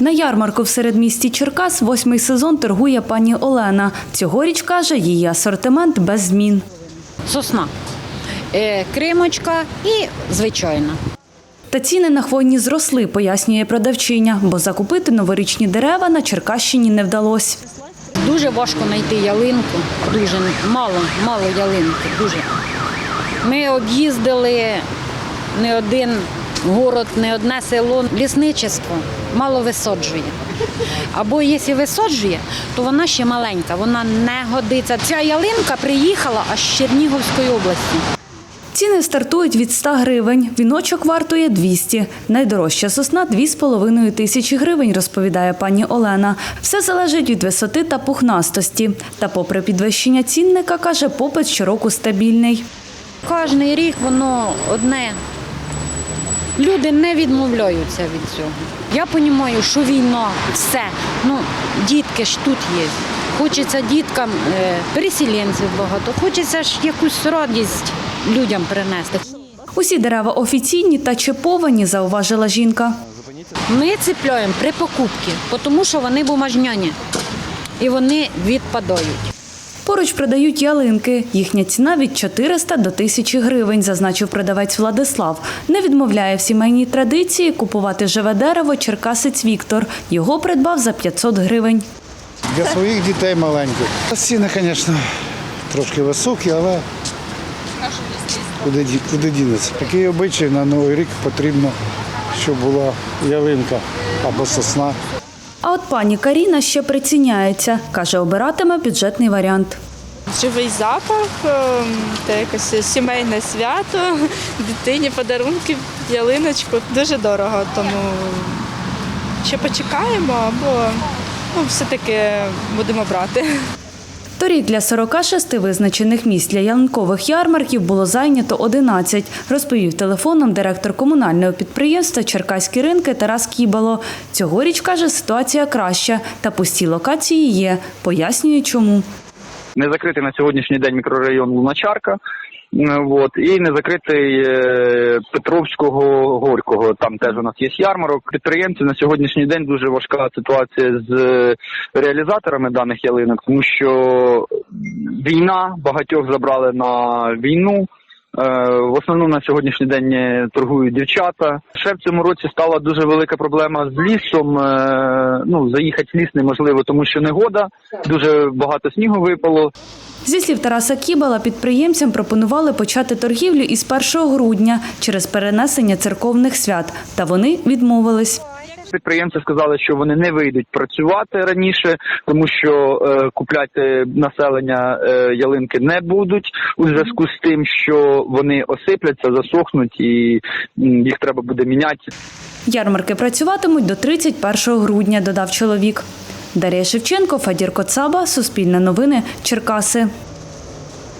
На ярмарку в середмісті Черкас восьмий сезон торгує пані Олена. Цьогоріч каже, її асортимент без змін. сосна, е, кримочка і звичайна. Та ціни на хвойні зросли, пояснює продавчиня, бо закупити новорічні дерева на Черкащині не вдалося. Дуже важко знайти ялинку, дуже мало, мало ялинки, дуже. Ми об'їздили не один город, не одне село. Лісничество мало висаджує. Або якщо висаджує, то вона ще маленька, вона не годиться. Ця ялинка приїхала аж з Чернігівської області. Ціни стартують від 100 гривень. Віночок вартує 200. Найдорожча сосна – 2,5 тисячі гривень, розповідає пані Олена. Все залежить від висоти та пухнастості. Та попри підвищення цінника, каже, попит щороку стабільний. Кожний рік воно одне. Люди не відмовляються від цього. Я розумію, що війна, все. Ну, дітки ж тут є. Хочеться діткам е, переселенців багато, хочеться ж якусь радість людям принести. Усі дерева офіційні та чиповані, зауважила жінка. Ми цепляємо при покупці, тому що вони бумажняні і вони відпадають. Поруч продають ялинки. Їхня ціна від 400 до 1000 гривень, зазначив продавець Владислав. Не відмовляє в сімейній традиції купувати живе дерево черкасець Віктор. Його придбав за 500 гривень. Для своїх дітей маленьких. Ціни, звісно, трошки високі, але куди, куди дінеться. Такий обичай на Новий рік потрібно, щоб була ялинка або сосна. А от пані Каріна ще приціняється. Каже, обиратиме бюджетний варіант. Живий запах, та це якесь сімейне свято, дитині подарунки, ялиночку. Дуже дорого, тому ще почекаємо або ну, все-таки будемо брати. Торік для 46 визначених місць для ялинкових ярмарків було зайнято 11, розповів телефоном директор комунального підприємства Черкаські ринки Тарас Кібало. Цьогоріч, каже, ситуація краща, та пусті локації є. Пояснює, чому. не закритий на сьогоднішній день мікрорайон Луначарка. Вот, і не закритий е, Петровського Горького. Там теж у нас є ярмарок. Підприємці на сьогоднішній день дуже важка ситуація з е, реалізаторами даних ялинок, тому що війна багатьох забрали на війну. Е, В основному на сьогоднішній день торгують дівчата. Ще в цьому році стала дуже велика проблема з лісом. Ну заїхати в ліс неможливо, тому що негода, дуже багато снігу випало. Зі слів Тараса Кібала, підприємцям пропонували почати торгівлю із 1 грудня через перенесення церковних свят, та вони відмовились. Підприємці сказали, що вони не вийдуть працювати раніше, тому що е, купляти населення е, ялинки не будуть у зв'язку з тим, що вони осипляться, засохнуть і їх треба буде міняти. Ярмарки працюватимуть до 31 грудня, додав чоловік. Дар'я Шевченко, Фадір Коцаба, Суспільне новини, Черкаси.